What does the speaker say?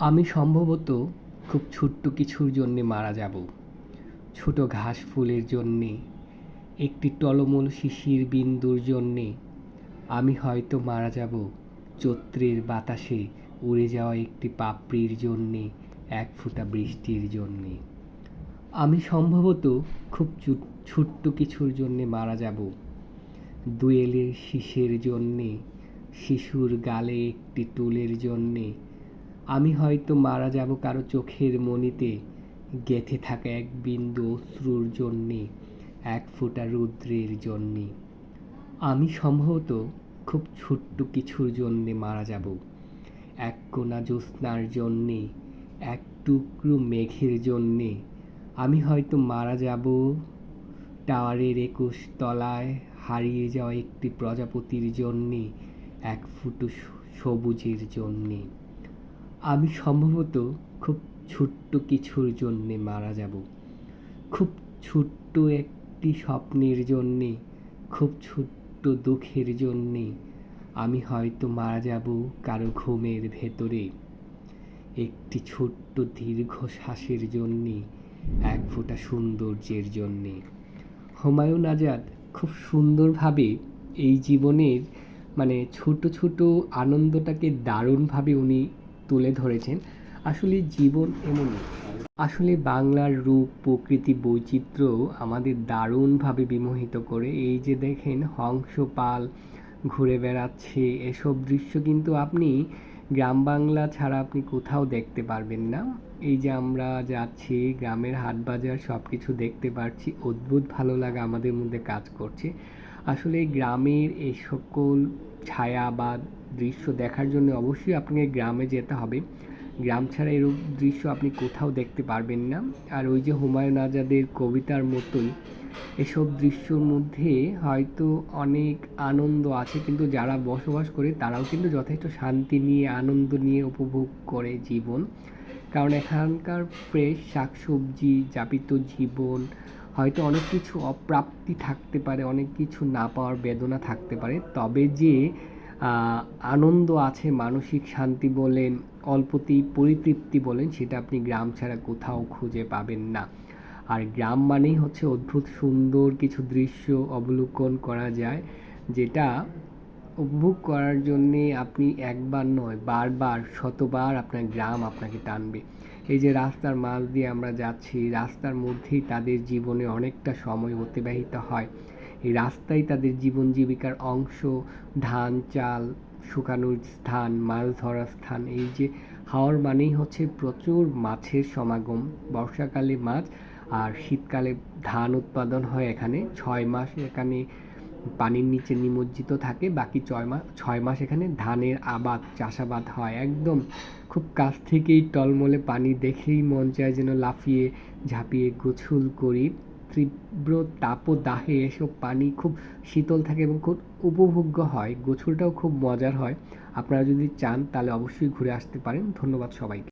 আমি সম্ভবত খুব ছোট্ট কিছুর জন্যে মারা যাব। ছোট ঘাস ফুলের জন্যে, একটি টলমল শিশির বিন্দুর জন্যে। আমি হয়তো মারা যাব চৈত্রের বাতাসে উড়ে যাওয়া একটি পাপড়ির জন্যে, এক ফোঁটা বৃষ্টির জন্যে। আমি সম্ভবত খুব ছোট্ট কিছুর জন্যে মারা যাব। দুয়েলের শীষের জন্যে, শিশুর গালে একটি টুলের জন্যে। আমি হয়তো মারা যাব কারও চোখের মনিতে। গেঁথে থাকা এক বিন্দু অশ্রুর জন্যে, এক ফোঁটা রৌদ্রের জন্যে। আমি সম্ভবত খুব ছোট্ট কিছুর জন্যে মারা যাব। এক কোনা জ্যোৎস্নার জন্যে, এক টুকরো মেঘের জন্যে। আমি হয়তো মারা যাব। টাওয়ারের একুশ তলায় হারিয়ে যাওয়া একটি প্রজাপতির জন্যে, এক ফুটো সবুজের জন্যে। আমি সম্ভবত খুব ছোট্ট কিছুর জন্যে মারা যাব। খুব ছোট্ট একটি স্বপ্নের জন্যে, খুব ছোট্ট দুঃখের জন্যে আমি হয়তো মারা যাব কারও ঘুমের ভেতরে। একটি ছোট্ট দীর্ঘ শ্বাসের জন্যে, এক ফোঁটা সৌন্দর্যের জন্যে। হুমায়ুন আজাদ খুব সুন্দরভাবে এই জীবনের মানে ছোট ছোট আনন্দটাকে দারুণভাবে উনি তুলে ধরেছেন, আসলে জীবন এমনই। আসলে বাংলার রূপ, প্রকৃতি বৈচিত্র্য আমাদের দারুণভাবে বিমোহিত করে। এই যে দেখেন হংস পাল ঘুরে বেড়াচ্ছে, এসব দৃশ্য কিন্তু আপনি গ্রাম বাংলা ছাড়া আপনি কোথাও দেখতে পারবেন না। এই যে আমরা যাচ্ছি, গ্রামের হাট বাজার সব কিছু দেখতে পাচ্ছি অদ্ভুত ভালো লাগা আমাদের মধ্যে কাজ করছে। আসলে গ্রামের এই সকল ছায়া বা দৃশ্য দেখার জন্য অবশ্যই আপনাকে গ্রামে যেতে হবে। গ্রাম ছাড়া এরূপ দৃশ্য আপনি কোথাও দেখতে পারবেন না। আর ওই যে হুমায়ুন আজাদের কবিতার মতোই এসব দৃশ্যর মধ্যে হয়তো অনেক আনন্দ আছে, কিন্তু যারা বসবাস করে তারাও কিন্তু যথেষ্ট শান্তি নিয়ে, আনন্দ নিয়ে উপভোগ করে জীবন। কারণ এখানকার ফ্রেশ শাকসবজি, যাপিত জীবন, হয়তো অনেক কিছু অপ্রাপ্তি থাকতে পারে, অনেক কিছু না পাওয়ার বেদনা থাকতে পারে। তবে যে আনন্দ আছে, মানসিক শান্তি বলেন অল্পতেই পরিতৃপ্তি বলেন, সেটা আপনি গ্রাম ছাড়া কোথাও খুঁজে পাবেন না। আর গ্রাম মানেই হচ্ছে অদ্ভুত সুন্দর কিছু দৃশ্য অবলোকন করা যায়, যেটা উপভোগ করার জন্যে আপনি একবার নয়, বারবার, শতবার আপনার গ্রাম আপনাকে টানবে। এই যে রাস্তার মাঝ দিয়ে আমরা যাচ্ছি, রাস্তার মধ্যেই তাদের জীবনে অনেকটা সময় অতিবাহিত হয়। এই রাস্তাই তাদের জীবন জীবিকার অংশ, ধান, চাল, শুকানোর স্থান, মাছ ধরার স্থান, এই যে হাওর মানেই হচ্ছে প্রচুর মাছের সমাগম। বর্ষাকালে মাছ আর শীতকালে ধান উৎপাদন হয় এখানে। ছয় মাস এখানে পানির নিচে নিমজ্জিত থাকে, বাকি ছয় মাস ছয় মাস এখানে ধানের আবাদ, চাষাবাদ হয় একদম। খুব কাছ থেকেই টলমলে পানি দেখেই মন চায় যেন লাফিয়ে ঝাঁপিয়ে গোছল করি। তীব্র তাপদাহে এসব পানি খুব শীতল থাকে এবং খুব উপভোগ্য হয়। গোছলটাও খুব মজার হয়। আপনারা যদি চান তাহলে অবশ্যই ঘুরে আসতে পারেন। ধন্যবাদ সবাইকে।